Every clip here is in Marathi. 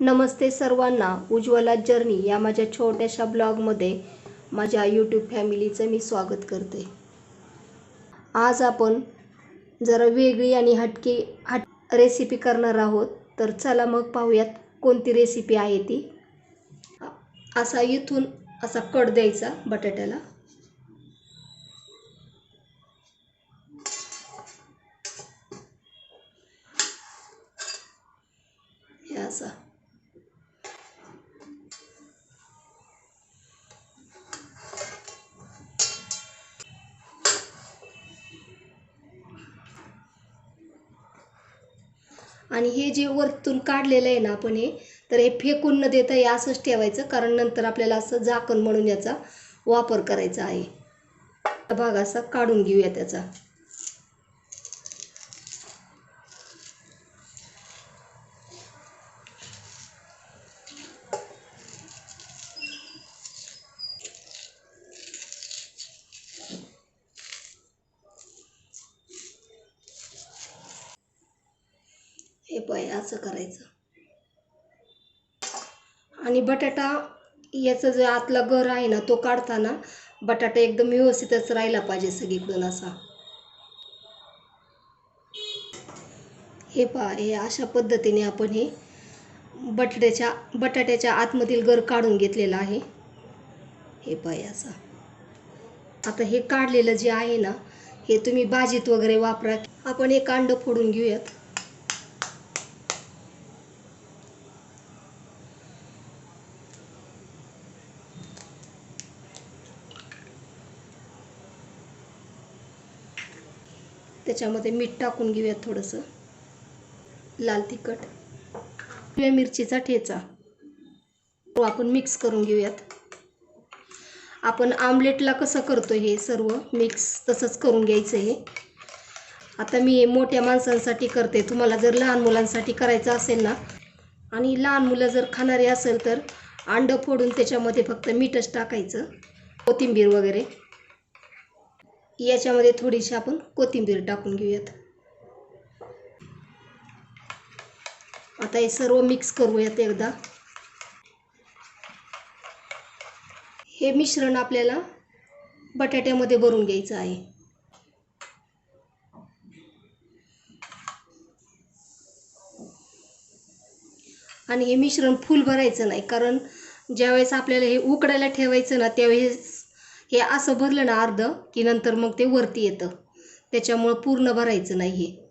नमस्ते सर्वांना. उज्ज्वला जर्नी या माझ्या छोट्याशा ब्लॉगमध्ये माझ्या यूट्यूब फॅमिलीचं मी स्वागत करते. आज आपण जरा वेगळी आणि हटकी हट रेसिपी करणार आहोत. तर चला मग पाहूयात कोणती रेसिपी आहे ती. असा इथून असा कट द्यायचा बटाट्याला. असा. आणि हे जे वरतून काढलेलं आहे ना आपण हे तर हे फेकून न देता हे असंच ठेवायचं कारण नंतर आपल्याला असं झाकण म्हणून याचा वापर करायचा आहे. भाग असा काढून घेऊया त्याचा. पाय असं करायचं. आणि बटाटा याचं जो आतला गर आहे ना तो काढताना बटाटा एकदम व्यवस्थितच राहिला पाहिजे सगळीकडून असा. हे पहा हे अशा पद्धतीने आपण हे बटाट्याच्या बटाट्याच्या आतमधील गर काढून घेतलेला आहे. हे पाय असा आता हे काढलेलं जे आहे ना हे तुम्ही भाजीत वगैरे वापरा. आपण हे कांड फोडून घेऊयात. त्याच्यामध्ये मीठ टाकून घेऊयात थोडंसं. लाल तिखट. हिरव्या मिरचीचा ठेचा. तो आपण मिक्स करून घेऊयात. आपण आमलेटला कसं करतो हे सर्व मिक्स तसंच करून घ्यायचं हे. आता मी हे मोठ्या माणसांसाठी करते. तुम्हाला जर लहान मुलांसाठी करायचं असेल ना आणि लहान मुलं जर खाणारी असेल तर अंडं फोडून त्याच्यामध्ये फक्त मीठच टाकायचं. कोथिंबीर वगैरे. याच्यामध्ये थोडीशी आपण कोथिंबीर टाकून घेऊयात. आता हे सर्व मिक्स करूयात एकदा. हे मिश्रण आपल्याला बटाट्यामध्ये भरून घ्यायचं आहे. आणि हे मिश्रण फुल भरायचं नाही कारण ज्यावेळेस आपल्याला हे उकडायला ठेवायचं ना त्यावेळेस हे असं भरलं ना अर्ध की नंतर मग ते वरती येतं. त्याच्यामुळं पूर्ण भरायचं नाही हे.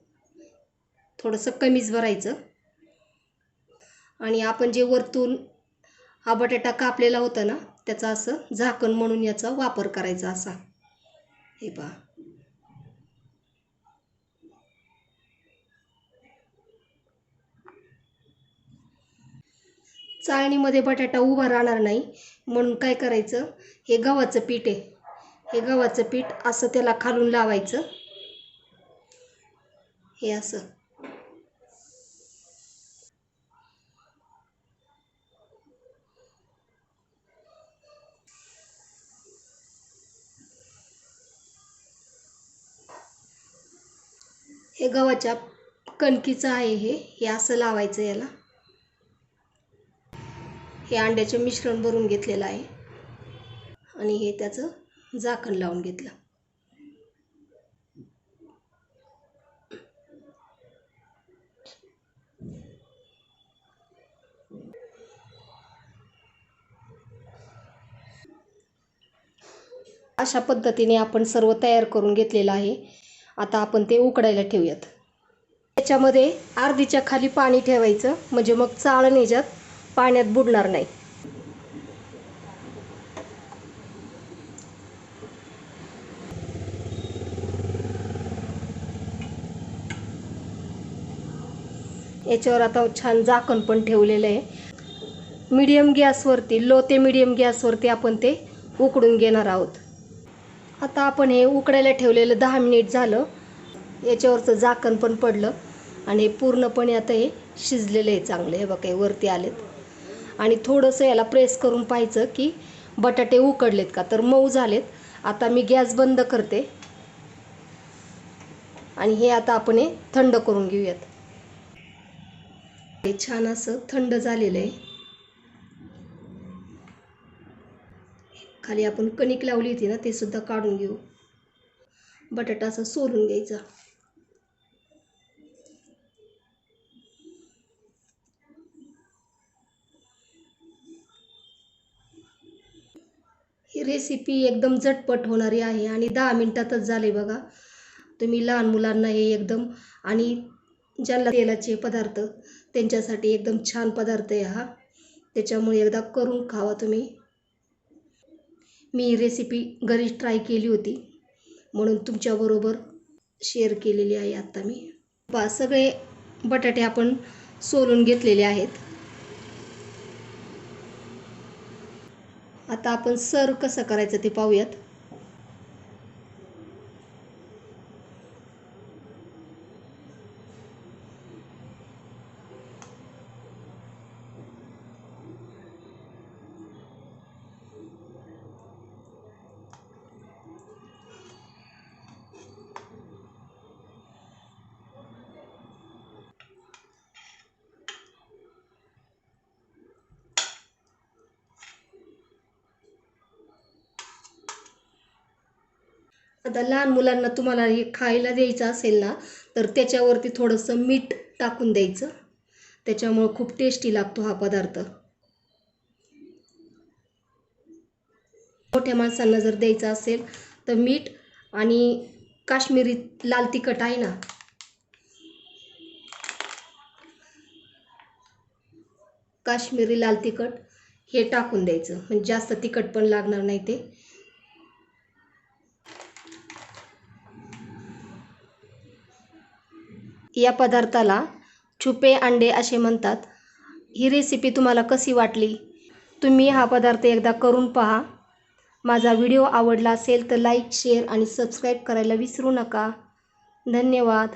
थोडंसं कमीच भरायचं. आणि आपण जे वरतून हा बटाटा कापलेला होता ना त्याचा असं झाकण म्हणून याचा वापर करायचा असा. हे पहा. चाळणीमध्ये बटाटा उभा राहणार नाही. म्हणून काय करायचं? हे गव्हाचं पीठ आहे. हे गव्हाचं पीठ असं त्याला खालून लावायचं. हे असं. हे गव्हाच्या कणकीचं आहे हे. हे असं लावायचं याला. हे अंड्याचे मिश्रण भरून घेतलेलं आहे. आणि हे त्याचं झाकण लावून घेतलं. अशा पद्धतीने आपण सर्व तयार करून घेतलेलं आहे. आता आपण ते उकडायला ठेवूयात. त्याच्यामध्ये अर्धीच्या खाली पाणी ठेवायचं. म्हणजे मग चाळण याच्यात पाण्यात बुडणार नाही. याच्यावर आता छान झाकण पण ठेवलेलं आहे. मीडियम गॅसवरती लो ते मीडियम गॅसवरती आपण ते उकडून घेणार आहोत. आता आपण हे उकडायला ठेवलेलं दहा मिनिट झालं. याच्यावरचं झाकण पण पडलं आणि पूर्णपणे आता हे शिजलेलं आहे चांगलं. हे बघा वरती आलेत. आणि थोडंसं याला प्रेस करून पाहायचं की बटाटे उकडलेत का. तर मऊ झालेत. आता मी गॅस बंद करते. आणि हे आता आपण हे थंड करून घेऊयात. हे छान असं थंड झालेलं आहे. खाली आपण कणिक लावली होती ना ते सुद्धा काढून घेऊ. बटाटा असं सोलून घ्यायचा. रेसिपी एकदम झटपट होणारी आहे आणि दहा मिनटातच झाले बघा. तुम्ही लहान मुलांना हे एकदम आणि ज्यांना तेलाचे पदार्थ त्यांच्यासाठी एकदम छान पदार्थ आहे हा. त्याच्यामुळे एकदा करून खावा तुम्ही. मी रेसिपी घरीच ट्राय केली होती. म्हणून तुमच्याबरोबर शेअर केलेली आहे आत्ता मी. पा सगळे बटाटे आपण सोलून घेतलेले आहेत. आता आपण सर्व कसं करायचं ते पाहूयात. आता लहान मुलांना तुम्हाला हे खायला द्यायचं असेल ना तर त्याच्यावरती थोडंसं मीठ टाकून द्यायचं. त्याच्यामुळं खूप टेस्टी लागतो हा पदार्थ. मोठ्या माणसांना जर द्यायचं असेल तर मीठ आणि काश्मीरी लाल तिखट आहे ना. काश्मीरी लाल तिखट हे टाकून द्यायचं. म्हणजे जास्त तिखट पण लागणार नाही ते. या पदार्थाला छुपे अंडे असे म्हणतात. ही रेसिपी तुम्हाला कशी वाटली? तुम्ही हा पदार्थ एकदा करून पहा. माझा व्हिडिओ आवडला असेल तर लाईक शेअर आणि सबस्क्राईब करायला विसरू नका. धन्यवाद.